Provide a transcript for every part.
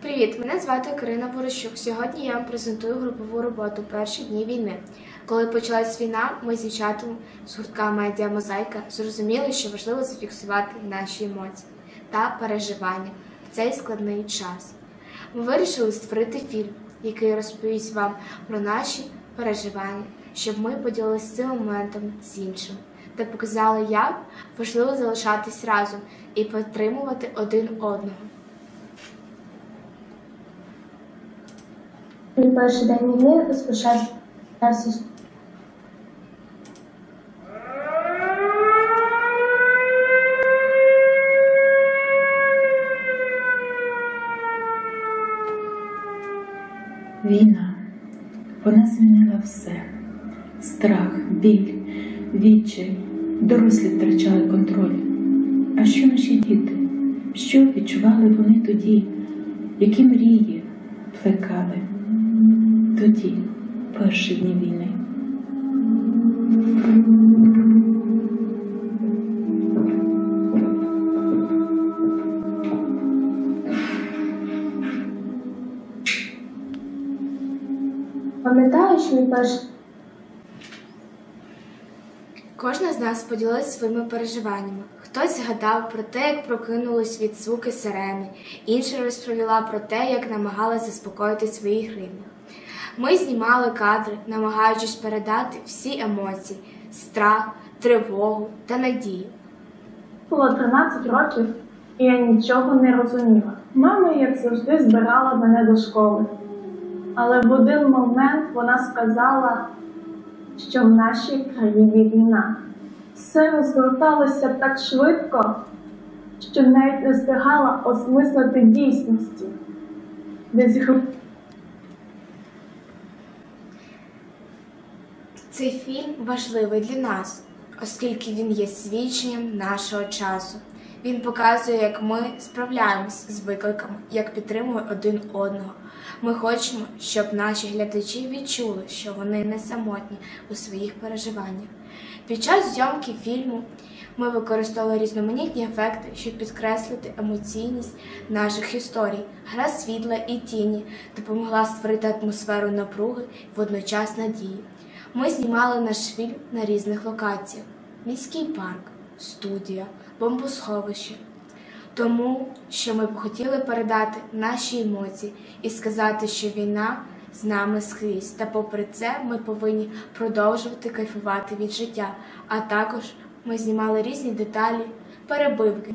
Привіт, мене звати Карина Ворощук. Сьогодні я вам презентую групову роботу Перші дні війни. Коли почалась війна, ми з дівчатами з гуртка Медіа Мозаїка зрозуміли, що важливо зафіксувати наші емоції та переживання в цей складний час. Ми вирішили створити фільм, який розповість вам про наші переживання, щоб ми поділилися цим моментом з іншим та показали, як важливо залишатись разом і підтримувати один одного. Мій перший день війни розпочався Війна, вона змінила все: страх, біль, відчай, дорослі втрачали контроль. А що наші діти? Що відчували вони тоді, які мрії плекали тоді, перші дні війни? Пам'ятаю, що мій перший Кожна з нас поділилася своїми переживаннями. Хтось згадав про те, як прокинулись від звуки сирени, інша розповіла про те, як намагалась заспокоїти своїх рідних. Ми знімали кадри, намагаючись передати всі емоції, страх, тривогу та надію. Було 13 років, і я нічого не розуміла. Мама, як завжди, збирала мене до школи. Але в один момент вона сказала, що в нашій країні війна. Все розгорталося так швидко, що навіть не встигала осмислити дійсності. Гру- Цей фільм важливий для нас, оскільки він є свідченням нашого часу. Він показує, як ми справляємось з викликами, як підтримуємо один одного. Ми хочемо, щоб наші глядачі відчули, що вони не самотні у своїх переживаннях. Під час зйомки фільму ми використовували різноманітні ефекти, щоб підкреслити емоційність наших історій. Гра світла і тіні допомогла створити атмосферу напруги і водночас надії. Ми знімали наш фільм на різних локаціях: міський парк, студія, бомбосховище. Тому що ми б хотіли передати наші емоції і сказати, що війна з нами скрізь. Та попри це ми повинні продовжувати кайфувати від життя. А також ми знімали різні деталі, перебивки.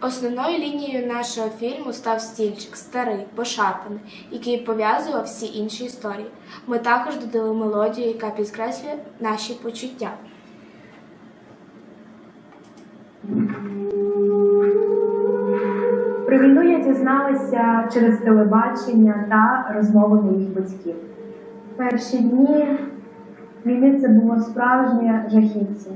Основною лінією нашого фільму став стільчик, старий, пошарпаний, який пов'язував всі інші історії. Ми також додали мелодію, яка підкреслює наші почуття. Війну я дізналася через телебачення та розмови моїх батьків. Перші дні війни це було справжнє жахіття.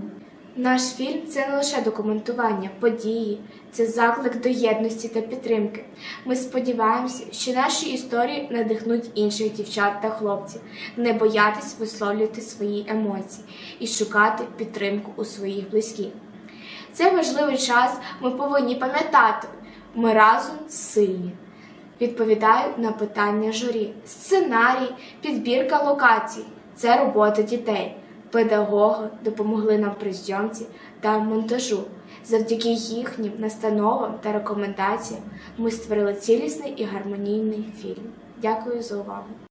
Наш фільм це не лише документування, події, це заклик до єдності та підтримки. Ми сподіваємося, що наші історії надихнуть інших дівчат та хлопців не боятись висловлювати свої емоції і шукати підтримку у своїх близьких. Це важливий час. Ми повинні пам'ятати, ми разом сильні. Відповідаю на питання журі. Сценарій, підбірка локацій це робота дітей. Педагоги допомогли нам при зйомці та монтажу. Завдяки їхнім настановам та рекомендаціям ми створили цілісний і гармонійний фільм. Дякую за увагу.